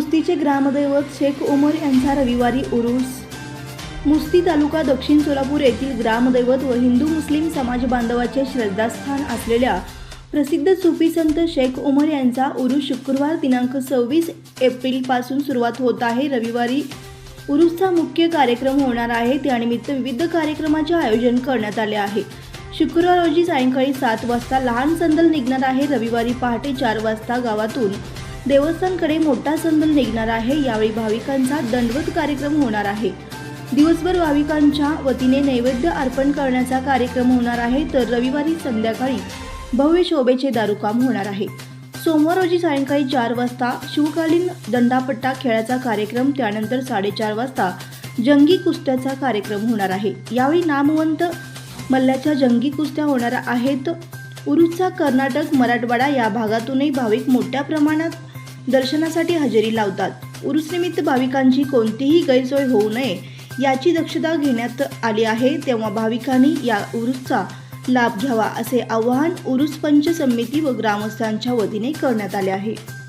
मुस्तीचे ग्रामदैवत शेख उमर यांचा रविवारी उरूस. मुस्ती तालुका दक्षिण सोलापूर येथील ग्रामदैवत व हिंदू मुस्लिम समाज बांधवाचे श्रद्धास्थान असलेल्या प्रसिद्ध सुफी संत शेख उमर यांचा उरूस शुक्रवार दिनांक सव्वीस एप्रिलपासून सुरुवात होत आहे. रविवारी उरूसचा मुख्य कार्यक्रम होणार आहे. त्यानिमित्त विविध कार्यक्रमाचे आयोजन करण्यात आले आहे. शुक्रवार रोजी सायंकाळी सात वाजता लहान संदल निघणार आहे. रविवारी पहाटे चार वाजता गावातून देवस्थानकडे मोठा संदल निघणार आहे. यावेळी भाविकांचा दंडवत कार्यक्रम होणार आहे. दिवसभर भाविकांच्या वतीने नैवेद्य अर्पण करण्याचा कार्यक्रम होणार आहे. तर रविवारी संध्याकाळी भव्य शोभेचे दारुकाम होणार आहे. सोमवार रोजी सायंकाळी चार वाजता शिवकालीन दंडापट्टा खेळाचा कार्यक्रम त्यानंतर साडेचार वाजता जंगी कुस्त्याचा कार्यक्रम होणार आहे. यावेळी नामवंत मल्ल्याच्या जंगी कुस्त्या होणार आहेत. उरुचा कर्नाटक मराठवाडा या भागातूनही भाविक मोठ्या प्रमाणात दर्शनासाठी हजेरी लावतात. उरुसनिमित्त भाविकांची कोणतीही गैरसोय होऊ नये याची दक्षता घेण्यात आली आहे. तेव्हा भाविकांनी या उरुसचा लाभ घ्यावा असे आवाहन उरुस पंच समिती व ग्रामस्थांच्या वतीने करण्यात आले आहे.